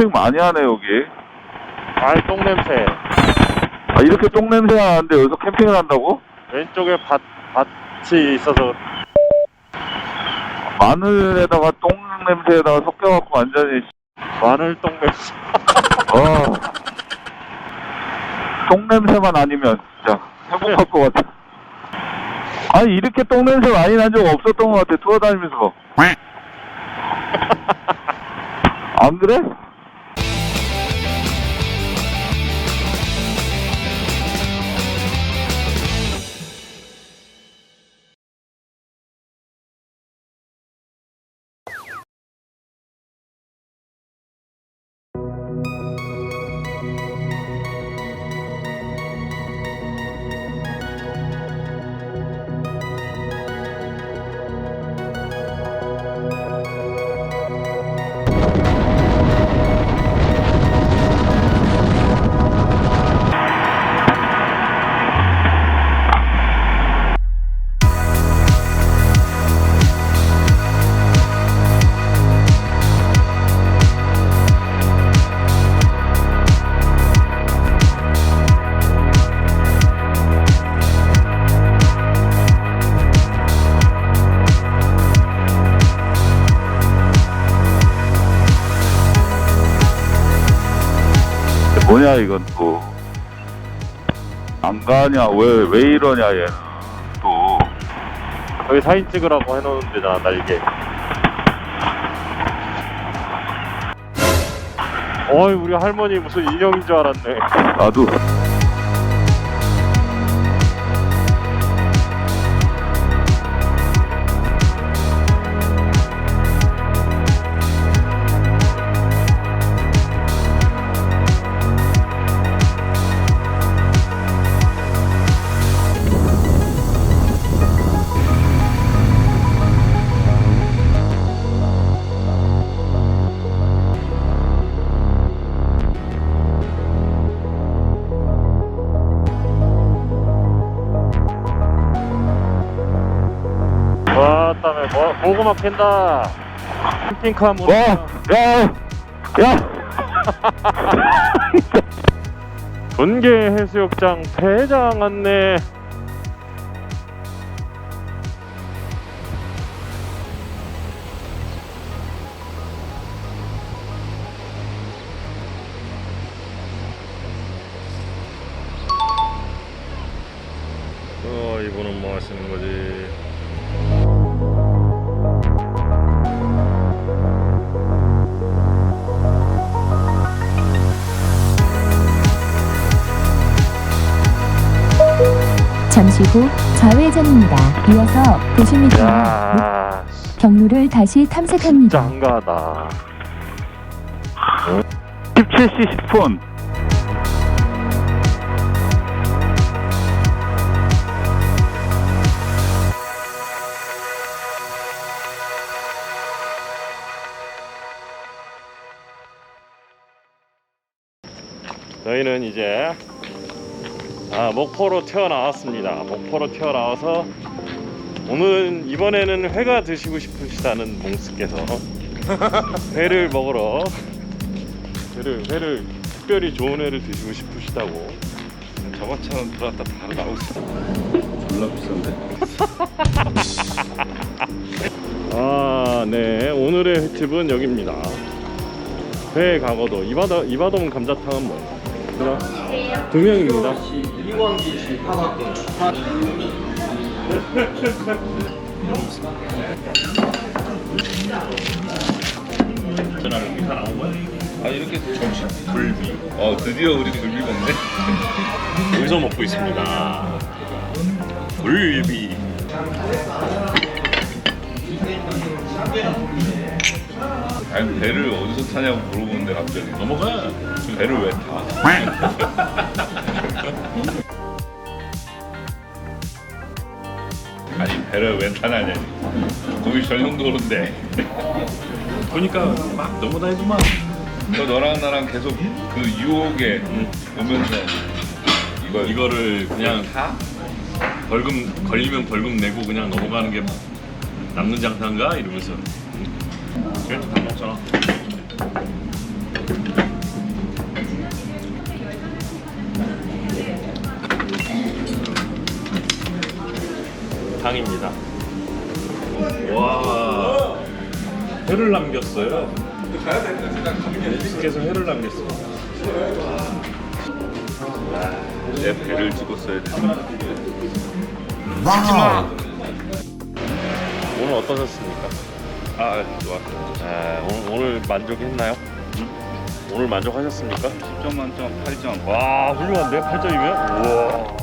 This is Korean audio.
캠핑 많이 하네 여기. 아이 똥냄새 아 이렇게 똥 냄새가 나는데 여기서 캠핑을 한다고? 왼쪽에 밭, 밭이 있어서 마늘에다가 똥 냄새에다가 섞여갖고 완전히 마늘 똥냄새 어. 똥 냄새만 아니면 진짜 행복할 것 같아. 아니 이렇게 똥 냄새 많이 난 적 없었던 것 같아 투어 다니면서. 안 그래? 뭐냐 이건 또. 안 가냐 왜 왜 이러냐 얘는 또. 여기 사진 찍으라고 해놓은 데잖아 날개 어이 우리 할머니 무슨 인형인 줄 알았네 나도. 고구마 캔다. 캠핑카 문 와, 야, 야. 전개 해수욕장 폐장 안내 어 이분은 뭐 하시는 거지 후 좌회전입니다. 이어서 90m 야 경로를 다시 진짜 탐색합니다. 한가하다 17시 10분. 저희는 이제 아, 목포로 튀어나왔습니다. 목포로 튀어나와서 오늘은 이번에는 회가 드시고 싶으시다는 몽스께서 회를 먹으러 회를 회를 특별히 좋은 회를 드시고 싶으시다고 저번처럼 들어갔다 바로 있어. 졸라 비싼데? 아, 네. 오늘의 횟집은 여기입니다. 회 강어도 이바다 이바돔 감자탕은 뭐 예요? 두 명입니다. 이광기 씨 파박도 아 이렇게 점심 굴비. 어 드디어 우리 굴비 먹네. 여기서 먹고 있습니다. 굴비. 아니 배를 어디서 타냐고 물어보는데 갑자기 넘어가. 배를 왜 타? 아니 배를 왜 타냐니. 거기 전용도로인데. 보니까 막 넘어다니더만 너 너랑 나랑 계속 그 유혹에 오면서 이거 이거를 그냥 타? 벌금 걸리면 벌금 내고 그냥 넘어가는 게 남는 장사인가 이러면서 괜히 다 먹잖아. 당입니다. 와, 회를 남겼어요. 가야 되는데 회를 남겼어. 내 배를 찍었어야 돼. 하지마. 오늘 어떠셨습니까? 아 좋았어요. 아, 오늘, 오늘 만족했나요? 오늘 만족하셨습니까? 10점 만점 8점. 와 훌륭한데 8점이면? 우와